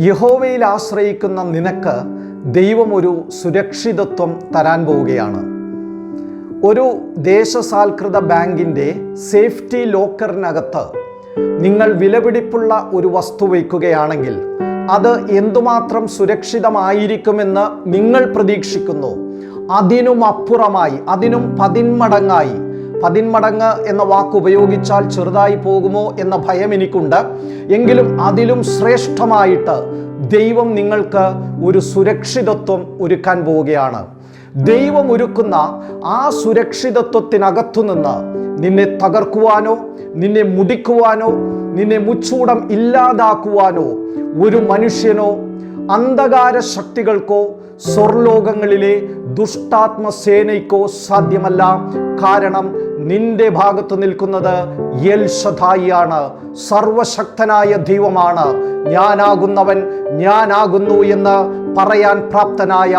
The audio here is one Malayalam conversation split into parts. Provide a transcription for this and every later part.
യഹോവയിൽ ആശ്രയിക്കുന്ന നിനക്ക് ദൈവം ഒരു സുരക്ഷിതത്വം തരാൻ പോവുകയാണ്. ഒരു ദേശസാൽകൃത ബാങ്കിന്റെ സേഫ്റ്റി ലോക്കറിനകത്ത് നിങ്ങൾ വിലപിടിപ്പുള്ള ഒരു വസ്തു വയ്ക്കുകയാണെങ്കിൽ അത് എന്തുമാത്രം സുരക്ഷിതമായിരിക്കുമെന്ന് നിങ്ങൾ പ്രതീക്ഷിക്കുന്നു. അതിനും അപ്പുറമായി അതിനും പതിന്മടങ്ങായി പതിന്മടങ്ങ് എന്ന വാക്ക് ഉപയോഗിച്ചാൽ ചെറുതായി പോകുമോ എന്ന ഭയം എനിക്കുണ്ട്. എങ്കിലും അതിലും ശ്രേഷ്ഠമായിട്ട് ദൈവം നിങ്ങൾക്ക് ഒരു സുരക്ഷിതത്വം ഒരുക്കാൻ പോവുകയാണ്. ദൈവം ഒരുക്കുന്ന ആ സുരക്ഷിതത്വത്തിനകത്തു നിന്ന് നിന്നെ തകർക്കുവാനോ നിന്നെ മുടിക്കുവാനോ നിന്നെ മുച്ചൂടം ഇല്ലാതാക്കുവാനോ ഒരു മനുഷ്യനോ അന്ധകാര ശക്തികൾക്കോ സ്വർലോകങ്ങളിലെ ദുഷ്ടാത്മസേനയ്ക്കോ സാധ്യമല്ല. കാരണം നിന്റെ ഭാഗത്ത് നിൽക്കുന്നത് എൽ ഷഥായിയാണ് സർവശക്തനായ ദൈവമാണ്. ഞാനാകുന്നവൻ ഞാനാകുന്നു എന്ന് പറയാൻ പ്രാപ്തനായ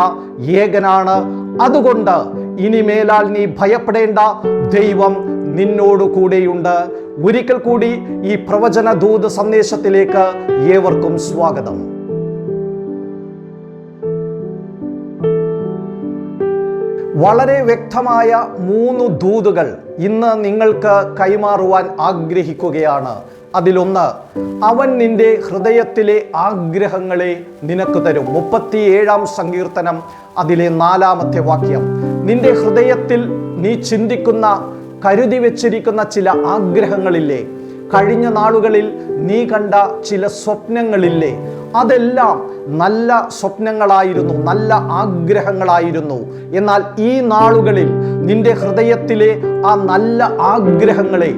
ഏകനാണ്. അതുകൊണ്ട് ഇനിമേലാൽ നീ ഭയപ്പെടേണ്ട ദൈവം നിന്നോടു കൂടെയുണ്ട്. ഒരിക്കൽ കൂടി ഈ പ്രവചന ദൂത് സന്ദേശത്തിലേക്ക് ഏവർക്കും സ്വാഗതം. വളരെ വ്യക്തമായ മൂന്ന് ദൂതുകൾ ഇന്ന് നിങ്ങൾക്ക് കൈമാറുവാൻ ആഗ്രഹിക്കുകയാണ്. അതിലൊന്ന് അവൻ നിന്റെ ഹൃദയത്തിലെ ആഗ്രഹങ്ങളെ നിനക്ക് തരും. മുപ്പത്തിയേഴാം സങ്കീർത്തനം അതിലെ നാലാമത്തെ വാക്യം. നിന്റെ ഹൃദയത്തിൽ നീ ചിന്തിക്കുന്ന കരുതി വെച്ചിരിക്കുന്ന ചില ആഗ്രഹങ്ങളില്ലേ? കഴിഞ്ഞ നാളുകളിൽ നീ കണ്ട ചില സ്വപ്നങ്ങളില്ലേ? അതെല്ലാം നല്ല സ്വപ്നങ്ങളായിരുന്നു നല്ല ആഗ്രഹങ്ങളായിരുന്നു. എന്നാൽ ഈ നാളുകളിൽ നിന്റെ ഹൃദയത്തിലെ ആ നല്ല ആഗ്രഹങ്ങളെ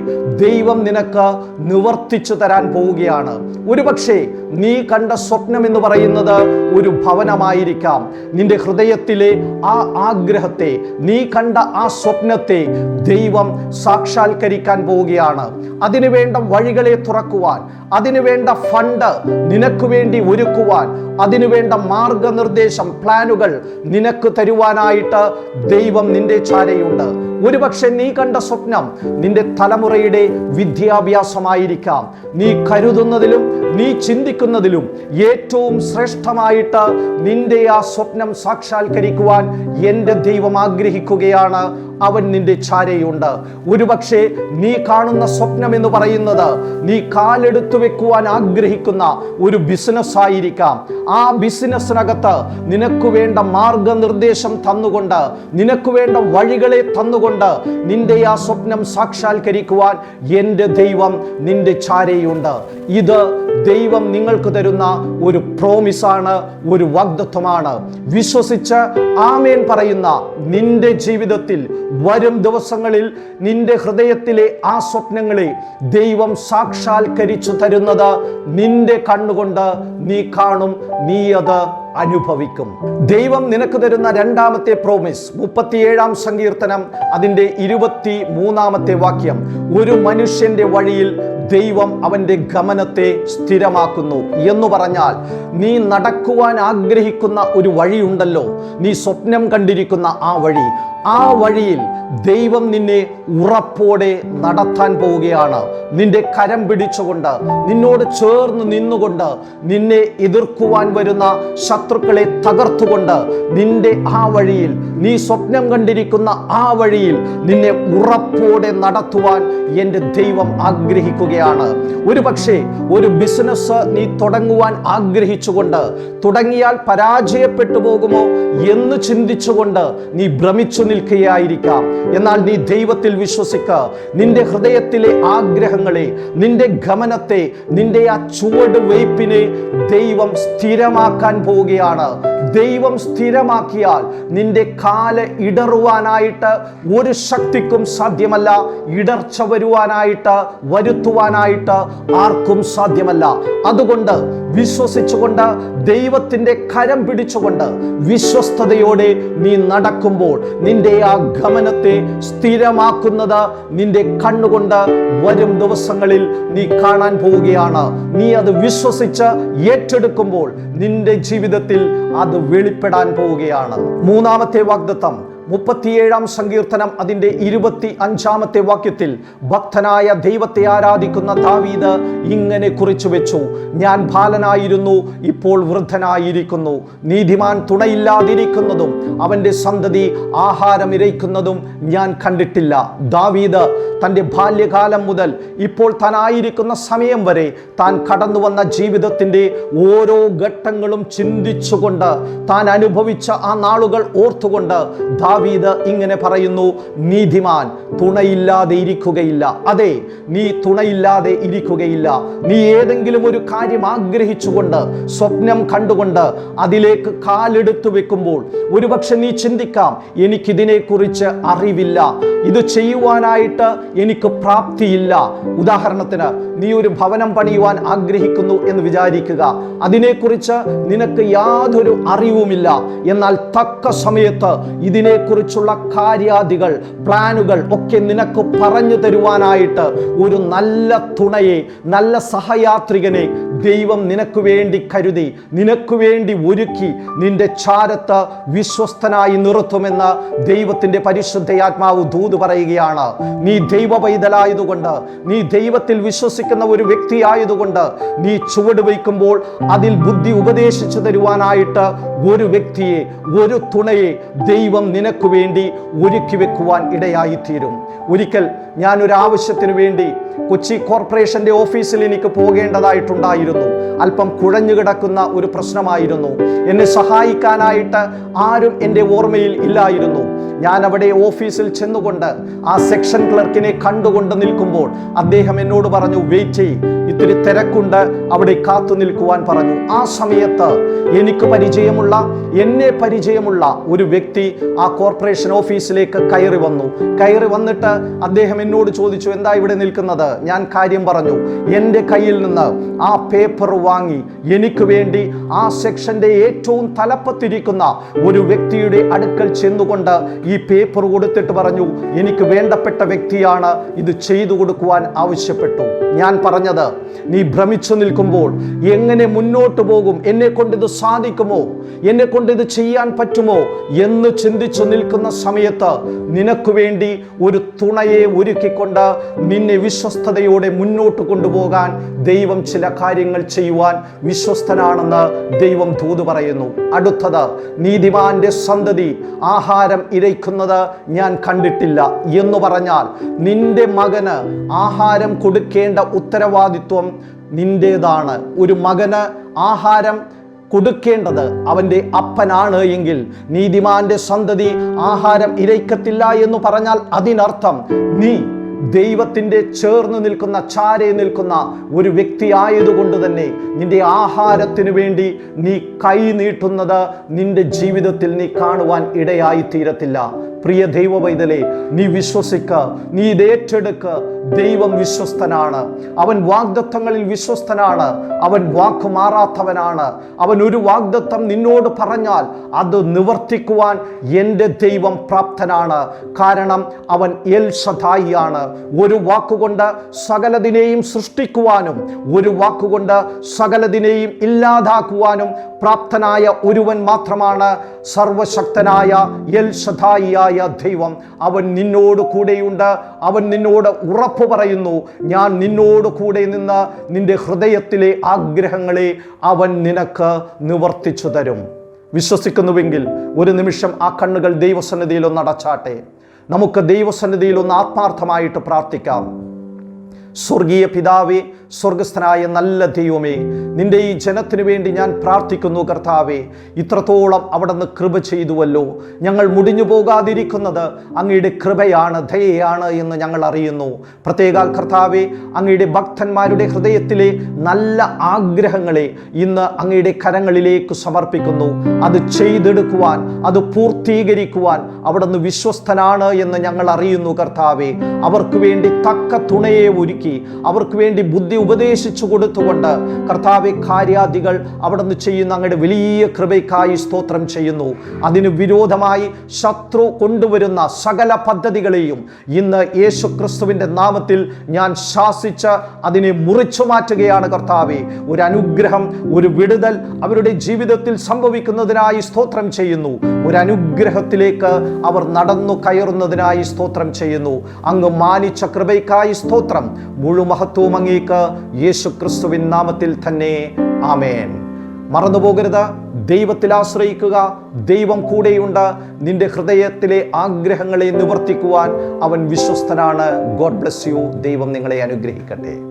ദൈവം നിനക്ക് നിവർത്തിച്ചു തരാൻ പോവുകയാണ്. ഒരുപക്ഷെ നീ കണ്ട സ്വപ്നം എന്ന് പറയുന്നത് ഒരു ഭവനമായിരിക്കാം. നിന്റെ ഹൃദയത്തിലെ ആ ആഗ്രഹത്തെ നീ കണ്ട ആ സ്വപ്നത്തെ ദൈവം സാക്ഷാത്കരിക്കാൻ പോവുകയാണ്. അതിനുവേണ്ട വഴികളെ തുറക്കുവാൻ അതിനുവേണ്ട ഫണ്ട് നിനക്ക് വേണ്ടി ഒരുക്കുവാൻ അതിനുവേണ്ട മാർഗനിർദ്ദേശം പ്ലാനുകൾ നിനക്ക് തരുവാനായിട്ട് ദൈവം നിന്റെ ചാരയുണ്ട് ഒരുപക്ഷെ നീ കണ്ട സ്വപ്നം നിന്റെ തലമുറയുടെ വിദ്യാഭ്യാസമായിരിക്കാം. നീ കരുതുന്നതിലും നീ ചിന്തിക്കുന്നതിലും ഏറ്റവും ശ്രേഷ്ഠമായിട്ട് നിന്റെ ആ സ്വപ്നം സാക്ഷാത്കരിക്കുവാൻ എന്റെ ദൈവം ആഗ്രഹിക്കുകയാണ്. അവൻ നിന്റെ ചാരയുണ്ട്. ഒരുപക്ഷെ നീ കാണുന്ന സ്വപ്നം എന്ന് പറയുന്നത് നീ കാലെടുത്തു വെക്കുവാൻ ആഗ്രഹിക്കുന്ന ഒരു ബിസിനസ് ആയിരിക്കാം. ആ ബിസിനസ്സിനകത്ത് നിനക്ക് വേണ്ട മാർഗനിർദ്ദേശം തന്നുകൊണ്ട് നിനക്ക് വേണ്ട വഴികളെ തന്നുകൊണ്ട് നിന്റെ ആ സ്വപ്നം സാക്ഷാത്കരിക്കുവാൻ എന്റെ ദൈവം നിന്റെ ചാരയുണ്ട്. ഇത് ദൈവം നിങ്ങൾക്ക് തരുന്ന ഒരു പ്രോമിസാണ് ഒരു വാഗ്ദത്വമാണ്. വിശ്വസിച്ച് ആമേൻ പറയുന്ന നിന്റെ ജീവിതത്തിൽ വരും ദിവസങ്ങളിൽ നിന്റെ ഹൃദയത്തിലെ ആ സ്വപ്നങ്ങളെ ദൈവം സാക്ഷാത്കരിച്ചു തരുന്നത് നിന്റെ കണ്ണുകൊണ്ട് നീ കാണും നീ അത് അനുഭവിക്കും. ദൈവം നിനക്ക് തരുന്ന രണ്ടാമത്തെ പ്രോമിസ് മുപ്പത്തിയേഴാം സങ്കീർത്തനം അതിന്റെ ഇരുപത്തി മൂന്നാമത്തെ വാക്യം. ഒരു മനുഷ്യന്റെ വഴിയിൽ ദൈവം അവന്റെ ഗമനത്തെ സ്ഥിരമാക്കുന്നു എന്ന് പറഞ്ഞാൽ നീ നടക്കുവാൻ ആഗ്രഹിക്കുന്ന ഒരു വഴിയുണ്ടല്ലോ. നീ സ്വപ്നം കണ്ടിരിക്കുന്ന ആ വഴി. ആ വഴിയിൽ ദൈവം നിന്നെ ഉറപ്പോടെ നടത്താൻ പോവുകയാണ്. നിന്റെ കരം പിടിച്ചുകൊണ്ട് നിന്നോട് ചേർന്ന് നിന്നുകൊണ്ട് നിന്നെ എതിർക്കുവാൻ വരുന്ന ശത്രുക്കളെ തകർത്തുകൊണ്ട് നിന്റെ ആ വഴിയിൽ നീ സ്വപ്നം കണ്ടിരിക്കുന്ന ആ വഴിയിൽ നിന്നെ ഉറപ്പോടെ നടത്തുവാൻ എന്റെ ദൈവം ആഗ്രഹിക്കുകയാണ്. ഒരു പക്ഷേ ഒരു ബിസിനസ് നീ തുടങ്ങുവാൻ ആഗ്രഹിച്ചുകൊണ്ട് തുടങ്ങിയാൽ പരാജയപ്പെട്ടു പോകുമോ എന്ന് ചിന്തിച്ചുകൊണ്ട് നീ ഭ്രമിച്ചു നിൽക്കുകയായിരിക്കാം. എന്നാൽ നീ ദൈവത്തിൽ വിശ്വസിക്ക. നിന്റെ ഹൃദയത്തിലെ ആഗ്രഹങ്ങളെ നിന്റെ ഗമനത്തെ നിന്റെ ആ ചുവട് വയ്പിനെ ദൈവം സ്ഥിരമാക്കാൻ പോവുകയാണ്. ദൈവം സ്ഥിരമാക്കിയാൽ നിന്റെ കാൽ ഇടറുവാനായിട്ട് ഒരു ശക്തിക്കും സാധ്യമല്ല. ഇടർച്ച വരുവാനായിട്ട് വരുത്തുവാനായിട്ട് ആർക്കും സാധ്യമല്ല. അതുകൊണ്ട് വിശ്വസിച്ചുകൊണ്ട് ദൈവത്തിന്റെ കരം പിടിച്ചുകൊണ്ട് വിശ്വസ്തയോടെ നീ നടക്കുമ്പോൾ നിന്റെ ആ ഗമനത്തെ സ്ഥിരമാക്കുന്നത് നിന്റെ കണ്ണുകൊണ്ട് വരും ദിവസങ്ങളിൽ നീ കാണാൻ പോവുകയാണ്. നീ അത് വിശ്വസിച്ച് ഏറ്റെടുക്കുമ്പോൾ നിന്റെ ജീവിതത്തിൽ അത് വെളിപ്പെടാൻ പോവുകയാണ്. മൂന്നാമത്തെ വാഗ്ദത്തം മുപ്പത്തിയേഴാം സങ്കീർത്തനം അതിന്റെ ഇരുപത്തി അഞ്ചാമത്തെ വാക്യത്തിൽ ഭക്തനായ ദൈവത്തെ ആരാധിക്കുന്ന ദാവീദ് ഇങ്ങനെ കുറിച്ചു വെച്ചു ഞാൻ ബാലനായിരുന്നു ഇപ്പോൾ വൃദ്ധനായിരിക്കുന്നു. നീതിമാൻ തുണയില്ലാതിരിക്കുന്നതും അവന്റെ സന്തതി ആഹാരം ഇരയ്ക്കുന്നതും ഞാൻ കണ്ടിട്ടില്ല. ദാവീദ് തന്റെ ബാല്യകാലം മുതൽ ഇപ്പോൾ താനായിരിക്കുന്ന സമയം വരെ താൻ കടന്നു വന്ന ജീവിതത്തിന്റെ ഓരോ ഘട്ടങ്ങളും ചിന്തിച്ചുകൊണ്ട് താൻ അനുഭവിച്ച ആ നാളുകൾ ഓർത്തുകൊണ്ട് ദാവീദ് ഇങ്ങനെ പറയുന്നു നീതിമാൻ തുണയില്ലാതെ ഇരിക്കുകയില്ല. അതെ നീ തുണയില്ലാതെ ഇരിക്കുകയില്ല. നീ ഏതെങ്കിലും ഒരു കാര്യം ആഗ്രഹിച്ചുകൊണ്ട് സ്വപ്നം കണ്ടുകൊണ്ട് അതിലേക്ക് കാലെടുത്തു വെക്കുമ്പോൾ ഒരുപക്ഷെ നീ ചിന്തിക്കാം എനിക്കിതിനെക്കുറിച്ച് അറിവില്ല. ഇത് ചെയ്യുവാനായിട്ട് എനിക്ക് പ്രാപ്തിയില്ല. ഉദാഹരണത്തിന് നീ ഒരു ഭവനം പണിയുവാൻ ആഗ്രഹിക്കുന്നു എന്ന് വിചാരിക്കുക. അതിനെക്കുറിച്ച് നിനക്ക് യാതൊരു അറിവുമില്ല. എന്നാൽ തക്ക സമയത്ത് ഇതിനെക്കുറിച്ചുള്ള കാര്യാദികൾ പ്ലാനുകൾ ഒക്കെ നിനക്ക് പറഞ്ഞു തരുവാനായിട്ട് ഒരു നല്ല തുണയെ നല്ല സഹയാത്രികനെ ദൈവം നിനക്ക് വേണ്ടി കരുതി നിനക്ക് വേണ്ടി ഒരുക്കി നിന്റെ ചാരത്ത് വിശ്വസ്തനായി നിർത്തുമെന്ന് ദൈവത്തിന്റെ പരിശുദ്ധയാത്മാവ് ദൂത് പറയുകയാണ്. നീ ദൈവ പൈതലായതുകൊണ്ട് നീ ദൈവത്തിൽ വിശ്വസിക്കുന്ന ഒരു വ്യക്തിയായതുകൊണ്ട് നീ ചുവട് വയ്ക്കുമ്പോൾ അതിൽ ബുദ്ധി ഉപദേശിച്ചു തരുവാനായിട്ട് ഒരു വ്യക്തിയെ ഒരു തുണയെ ദൈവം നിനക്ക് വേണ്ടി ഒരുക്കി വെക്കുവാൻ ഇടയായിത്തീരും. ഒരിക്കൽ ഞാൻ ഒരു ആവശ്യത്തിന് വേണ്ടി കൊച്ചി കോർപ്പറേഷന്റെ ഓഫീസിൽ എനിക്ക് പോകേണ്ടതായിട്ടുണ്ടായിരുന്നു. അല്പം കുഴഞ്ഞു കിടക്കുന്ന ഒരു പ്രശ്നമായിരുന്നു. എന്നെ സഹായിക്കാനായിട്ട് ആരും എന്റെ ഓർമ്മയിൽ ഇല്ലായിരുന്നു. ഞാൻ അവിടെ ഓഫീസിൽ ചെന്നുകൊണ്ട് ആ സെക്ഷൻ ക്ലർക്കിനെ കണ്ടുകൊണ്ട് നിൽക്കുമ്പോൾ അദ്ദേഹം എന്നോട് പറഞ്ഞു വെയിറ്റ് ചെയ് ഇത്തിരി തിരക്കുണ്ട്. അവിടെ കാത്തു നിൽക്കുവാൻ പറഞ്ഞു. ആ സമയത്ത് എനിക്ക് പരിചയമുള്ള എന്നെ പരിചയമുള്ള ഒരു വ്യക്തി ആ കോർപ്പറേഷൻ ഓഫീസിലേക്ക് കയറി വന്നു. കയറി വന്നിട്ട് അദ്ദേഹം എന്നോട് ചോദിച്ചു എന്താ ഇവിടെ നിൽക്കുന്നത്? ഞാൻ കാര്യം പറഞ്ഞു. എന്റെ കയ്യിൽ നിന്ന് ആ പേപ്പർ വാങ്ങി എനിക്ക് വേണ്ടി ആ സെക്ഷന്റെ ഏറ്റവും തലപ്പത്തിരിക്കുന്ന ഒരു വ്യക്തിയുടെ അടുക്കൽ ചെന്നുകൊണ്ട് ഈ പേപ്പർ കൊടുത്തിട്ട് പറഞ്ഞു എനിക്ക് വേണ്ടപ്പെട്ട വ്യക്തിയാണ്. ഇത് ചെയ്തു കൊടുക്കുവാൻ ആവശ്യപ്പെട്ടു. ഞാൻ പറഞ്ഞത് നീ ഭ്രമിച്ചു നിൽക്കുമ്പോൾ എങ്ങനെ മുന്നോട്ട് പോകും? എന്നെ കൊണ്ട് ഇത് സാധിക്കുമോ? എന്നെ കൊണ്ട് ഇത് ചെയ്യാൻ പറ്റുമോ? എന്ന് ചിന്തിച്ചു നിൽക്കുന്ന സമയത്ത് നിനക്ക് വേണ്ടി ഒരു തുണയെ ഒരുക്കിക്കൊണ്ട് നിന്നെ വിശ്വസ്തയോടെ മുന്നോട്ട് കൊണ്ടുപോകാൻ ദൈവം ചില കാര്യങ്ങൾ ചെയ്യുവാൻ വിശ്വസ്തനാണെന്ന് ദൈവം തൂത് പറയുന്നു. അടുത്തത് നീതിമാന്റെ സന്തതി ആഹാരം ഇരയ്ക്കുന്നത് ഞാൻ കണ്ടിട്ടില്ല. എന്ന് പറഞ്ഞാൽ നിന്റെ മകന് ആഹാരം കൊടുക്കേണ്ട ഉത്തരവാദിത്വം നിന്റേതാണ്. ഒരു മകന് ആഹാരം കൊടുക്കേണ്ടത് അവന്റെ അപ്പനാണ് എങ്കിൽ നീതിമാന്റെ സന്തതി ആഹാരം ഇരയ്ക്കത്തില്ല എന്ന് പറഞ്ഞാൽ അതിനർത്ഥം നീ ദൈവത്തിന്റെ ചേർന്ന് നിൽക്കുന്ന ചാരെ നിൽക്കുന്ന ഒരു വ്യക്തി ആയതുകൊണ്ട് തന്നെ നിന്റെ ആഹാരത്തിന് വേണ്ടി നീ കൈ നീട്ടുന്നത് നിന്റെ ജീവിതത്തിൽ നീ കാണുവാൻ ഇടയായി തീരത്തില്ല. പ്രിയ ദൈവ പൈതലെ നീ വിശ്വസിക്ക നീ ഇത് ഏറ്റെടുക്ക. ദൈവം വിശ്വസ്തനാണ്. അവൻ വാഗ്ദത്തങ്ങളിൽ വിശ്വസ്തനാണ്. അവൻ വാക്ക് മാറാത്തവനാണ്. അവൻ ഒരു വാഗ്ദത്തം നിന്നോട് പറഞ്ഞാൽ അത് നിവർത്തിക്കുവാൻ എന്റെ ദൈവം പ്രാപ്തനാണ്. കാരണം അവൻ എൽ സദായിയാണ്. ഒരു വാക്കുകൊണ്ട് സകലതിനെയും സൃഷ്ടിക്കുവാനും ഒരു വാക്കുകൊണ്ട് സകലതിനെയും ഇല്ലാതാക്കുവാനും പ്രാപ്തനായ ഒരുവൻ മാത്രമാണ് സർവശക്തനായ എൽ സദായിയായ ദൈവം. അവൻ നിന്നോട് കൂടെയുണ്ട്. അവൻ നിന്നോട് ഉറപ്പ് പറയുന്നു. ഞാൻ നിന്നോട് കൂടെ നിന്ന് നിന്റെ ഹൃദയത്തിലെ ആഗ്രഹങ്ങളെ അവൻ നിനക്ക് നിവർത്തിച്ചു തരും. വിശ്വസിക്കുന്നുവെങ്കിൽ ഒരു നിമിഷം ആ കണ്ണുകൾ ദൈവസന്നിധിയിലൊന്ന് അടച്ചാട്ടെ. നമുക്ക് ദൈവസന്നിധിയിൽ ഒന്ന് ആത്മാർത്ഥമായിട്ട് പ്രാർത്ഥിക്കാം. സ്വർഗീയ പിതാവേ സ്വർഗസ്ഥനായ നല്ല ദൈവമേ നിന്റെ ഈ ജനത്തിനു വേണ്ടി ഞാൻ പ്രാർത്ഥിക്കുന്നു കർത്താവേ. ഇത്രത്തോളം അവിടെ നിന്ന് കൃപ ചെയ്തുവല്ലോ. ഞങ്ങൾ മുടിഞ്ഞു പോകാതിരിക്കുന്നത് അങ്ങയുടെ കൃപയാണ് ദയയാണ് എന്ന് ഞങ്ങൾ അറിയുന്നു. പ്രത്യേക കർത്താവേ അങ്ങയുടെ ഭക്തന്മാരുടെ ഹൃദയത്തിലെ നല്ല ആഗ്രഹങ്ങളെ ഇന്ന് അങ്ങയുടെ കരങ്ങളിലേക്ക് സമർപ്പിക്കുന്നു. അത് ചെയ്തെടുക്കുവാൻ അത് പൂർത്തീകരിക്കുവാൻ അവിടെ നിന്ന് വിശ്വസ്തനാണ് എന്ന് ഞങ്ങൾ അറിയുന്നു കർത്താവേ. അവർക്ക് വേണ്ടി തക്ക തുണയെ ഒരുക്കി അവർക്ക് വേണ്ടി ബുദ്ധി ഉപദേശിച്ചു കൊടുത്തുകൊണ്ട് കർത്താവെ കാര്യാദികൾ അവിടുന്ന് ചെയ്യുന്ന അങ്ങയുടെ വലിയ കൃപയ്ക്കായി സ്തോത്രം ചെയ്യുന്നു. അതിന് വിരോധമായി ശത്രു കൊണ്ടുവരുന്ന സകല പദ്ധതികളെയും ഇന്ന് യേശു ക്രിസ്തുവിന്റെ നാമത്തിൽ ഞാൻ ശാസിച്ച് അതിനെ മുറിച്ചു മാറ്റുകയാണ് കർത്താവെ. ഒരു അനുഗ്രഹം ഒരു വിടുതൽ അവരുടെ ജീവിതത്തിൽ സംഭവിക്കുന്നതിനായി സ്തോത്രം ചെയ്യുന്നു. ഒരു അനുഗ്രഹത്തിലേക്ക് അവർ നടന്നു കയറുന്നതിനായി സ്തോത്രം ചെയ്യുന്നു. അങ്ങ് മാനിച്ച കൃപയ്ക്കായി സ്തോത്രം. മുഴുമഹത്വവും അങ്ങേക്ക് യേശു ക്രിസ്തുവിൻ നാമത്തിൽ തന്നെ. ആമേൻ. മറന്നുപോകരുത്. ദൈവത്തിൽ ആശ്രയിക്കുക. ദൈവം കൂടെയുണ്ട്. നിന്റെ ഹൃദയത്തിലെ ആഗ്രഹങ്ങളെ നിവർത്തിക്കുവാൻ അവൻ വിശ്വസ്തനാണ്. God bless you. ദൈവം നിങ്ങളെ അനുഗ്രഹിക്കട്ടെ.